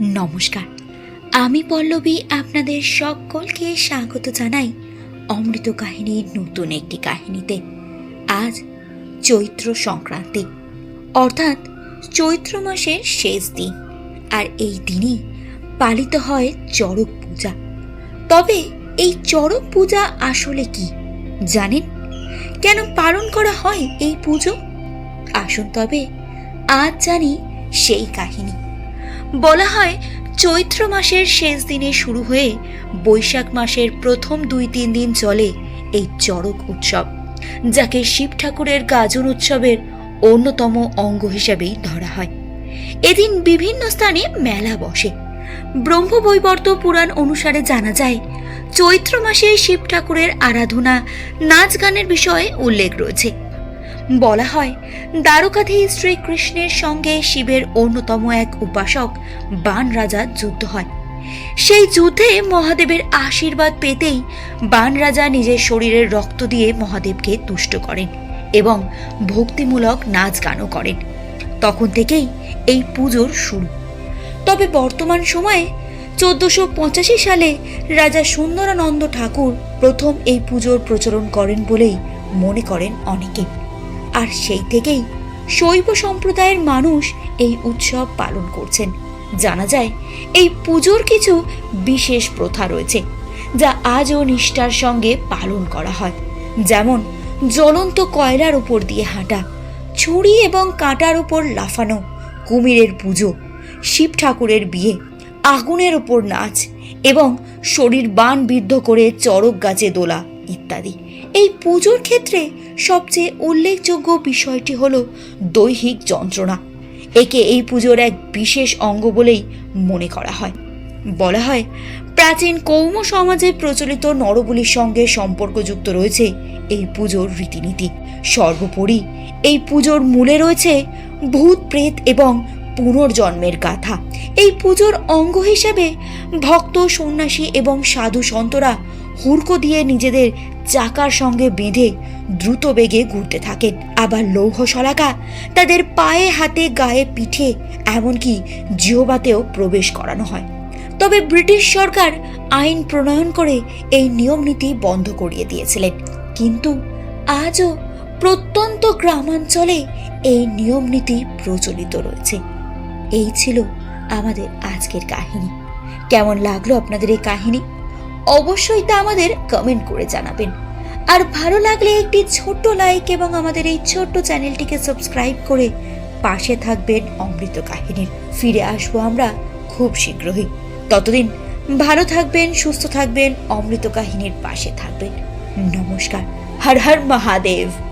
নমস্কার। আমি পল্লবী আপনাদের সকলকে স্বাগত জানাই অমৃত কাহিনীর নতুন একটি কাহিনীতে। আজ চৈত্র সংক্রান্তি। অর্থাৎ চৈত্র মাসের শেষ দিন, আর এই দিনই পালিত হয় চড়ক পূজা। তবে এই চড়ক পূজা আসলে কি, জানেন? কেন পালন করা হয় এই পুজো? আসুন তবে আজ জানি সেই কাহিনী। বলা হয়, চৈত্র মাসের শেষ দিনে শুরু হয়ে বৈশাখ মাসের প্রথম দুই তিন দিন চলে এই চড়ক উৎসব, যাকে শিব ঠাকুরের গাজন উৎসবের অন্যতম অঙ্গ হিসেবেই ধরা হয়। এদিন বিভিন্ন স্থানে মেলা বসে। ব্রহ্মবৈবর্ত পুরাণ অনুসারে জানা যায়, চৈত্র মাসে শিব ঠাকুরের আরাধনা, নাচ গানের বিষয়ে উল্লেখ রয়েছে। বলা হয়, দ্বারকাধীশ শ্রীকৃষ্ণের সঙ্গে শিবের অন্যতম এক উপাসক বান রাজার যুদ্ধ হয়। সেই যুদ্ধে মহাদেবের আশীর্বাদ পেতেই বান রাজা নিজের শরীরের রক্ত দিয়ে মহাদেবকে তুষ্ট করেন এবং ভক্তিমূলক নাচ গানও করেন। তখন থেকেই এই পুজোর শুরু। তবে বর্তমান সময়ে চোদ্দশো পঁচাশি সালে রাজা সুন্দরানন্দ ঠাকুর প্রথম এই পুজোর প্রচলন করেন বলেই মনে করেন অনেকে। আর সেই থেকেই শৈব সম্প্রদায়ের মানুষ এই উৎসব পালন করছেন। জানা যায়, এই পুজোর কিছু বিশেষ প্রথা রয়েছে, যা আজও নিষ্ঠার সঙ্গে পালন করা হয়। যেমন, জ্বলন্ত কয়লার উপর দিয়ে হাঁটা, ছুরি এবং কাঁটার উপর লাফানো, কুমিরের পুজো, শিব ঠাকুরের বিয়ে, আগুনের ওপর নাচ এবং শরীর বান বিদ্ধ করে চড়ক গাছে দোলা। ইত্যাদি। এই পুজোর ক্ষেত্রে সবচেয়ে উল্লেখযোগ্য বিষয়টি হল দৈহিক যন্ত্রণা। একে এই পুজোর এক বিশেষ অঙ্গ বলেই মনে করা হয়। বলা হয়, প্রাচীন কৌম সমাজে প্রচলিত নরবলির সঙ্গে সম্পর্কযুক্ত রয়েছে এই পুজোর রীতিনীতি। সর্বোপরি এই পুজোর মূলে রয়েছে ভূত প্রেত এবং পুনর্জন্মের গাথা। এই পুজোর অঙ্গ হিসেবে ভক্ত, সন্ন্যাসী এবং সাধু সন্তরা হুড়কো দিয়ে নিজেদের চাকার সঙ্গে বেঁধে দ্রুত বেগে ঘুরতে থাকেন। আবার লৌহ শলাকা তাদের পায়ে হাতে গায়ে পিঠে, এমনকি জিহবাতেও প্রবেশ করানো হয়। তবে ব্রিটিশ সরকার আইন প্রণয়ন করে এই নিয়ম নীতি বন্ধ করিয়ে দিয়েছিলেন। কিন্তু আজও প্রত্যন্ত গ্রামাঞ্চলে এই নিয়ম নীতি প্রচলিত রয়েছে। এই ছিল আমাদের আজকের কাহিনী। কেমন লাগল আপনাদের এই কাহিনী? অবশ্যই তা আমাদের কমেন্ট করে জানাবেন। আর ভালো লাগলে একটি ছোট্ট লাইক এবং আমাদের এই ছোট্ট চ্যানেলটিকে সাবস্ক্রাইব করে পাশে থাকবেন অমৃত কাহিনীর। ফিরে আসব আমরা খুব শীঘ্রই। ততদিন ভালো থাকবেন, সুস্থ থাকবেন, অমৃত কাহিনীর পাশে থাকবেন। নমস্কার। হর হর মহাদেব।